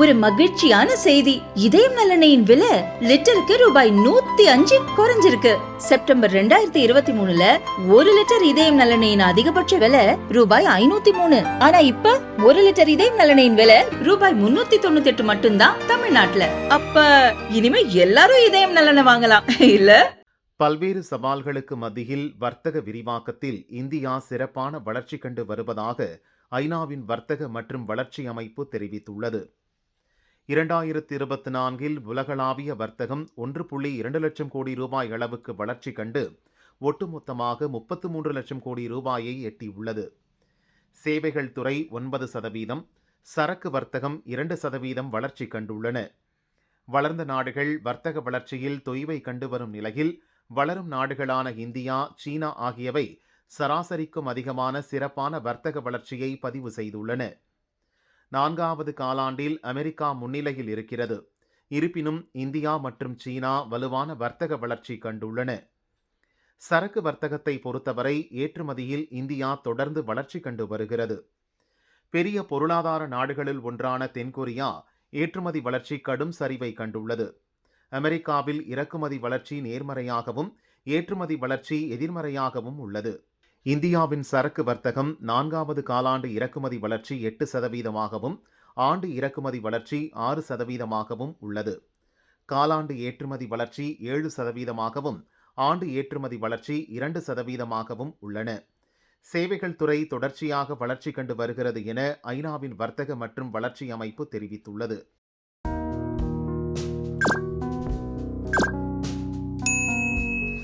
ஒரு மகிழ்ச்சியான செய்தி. இதயம் நலனையின் விலை லிட்டருக்கு ரூபாய் நூத்தி அஞ்சு குறைஞ்சிருக்கு. செப்டம்பர் ரெண்டாயிரத்தி இருபத்தி மூணுல ஒரு லிட்டர் இதயம் நலனையின் அதிகபட்ச விலை ரூபாய் ஐநூத்தி மூணு. ஆனா இப்ப ஒரு லிட்டர் இதயம் நலனையின் விலை ரூபாய் முன்னூத்தி தொண்ணூத்தி எட்டு மட்டும்தான் தமிழ்நாட்டுல. அப்ப இனிமே எல்லாரும் இதயம் நலனை வாங்கலாம் இல்ல? பல்வேறு சவால்களுக்கு மத்தியில் வர்த்தக விரிவாக்கத்தில் இந்தியா சிறப்பான வளர்ச்சி கண்டு வருவதாக ஐநாவின் வர்த்தக மற்றும் வளர்ச்சி அமைப்பு தெரிவித்துள்ளது. இரண்டாயிரத்தி இருபத்தி நான்கில் உலகளாவிய வர்த்தகம் ஒன்று புள்ளி இரண்டு லட்சம் கோடி ரூபாய் அளவுக்கு வளர்ச்சி கண்டு ஒட்டுமொத்தமாக முப்பத்து மூன்று லட்சம் கோடி ரூபாயை எட்டியுள்ளது. சேவைகள் துறை ஒன்பது சதவீதம் சரக்கு வர்த்தகம் இரண்டு சதவீதம் வளர்ச்சி கண்டுள்ளன. வளர்ந்த நாடுகள் வர்த்தக வளர்ச்சியில் தொய்வை கண்டு வரும் நிலையில் வளரும் நாடுகளான இந்தியா சீனா ஆகியவை சராசரிக்கும் அதிகமான சிறப்பான வர்த்தக வளர்ச்சியை பதிவு செய்துள்ளன. நான்காவது காலாண்டில் அமெரிக்கா முன்னிலையில் இருக்கிறது. இருப்பினும் இந்தியா மற்றும் சீனா வலுவான வர்த்தக வளர்ச்சி கண்டுள்ளன. சரக்கு வர்த்தகத்தை பொறுத்தவரை ஏற்றுமதியில் இந்தியா தொடர்ந்து வளர்ச்சி கண்டு வருகிறது. பெரிய பொருளாதார நாடுகளில் ஒன்றான தென்கொரியா ஏற்றுமதி வளர்ச்சி கடும் சரிவை கண்டுள்ளது. அமெரிக்காவில் இறக்குமதி வளர்ச்சி நேர்மறையாகவும் ஏற்றுமதி வளர்ச்சி எதிர்மறையாகவும் உள்ளது. இந்தியாவின் சரக்கு வர்த்தகம் நான்காவது காலாண்டு இறக்குமதி வளர்ச்சி எட்டு சதவீதமாகவும் ஆண்டு இறக்குமதி வளர்ச்சி ஆறு சதவீதமாகவும் உள்ளது. காலாண்டு ஏற்றுமதி வளர்ச்சி ஏழு சதவீதமாகவும் ஆண்டு ஏற்றுமதி வளர்ச்சி இரண்டு சதவீதமாகவும் உள்ளன. சேவைகள் துறை தொடர்ச்சியாக வளர்ச்சி கண்டு வருகிறது என ஐநாவின் வர்த்தக மற்றும் வளர்ச்சி அமைப்பு தெரிவித்துள்ளது.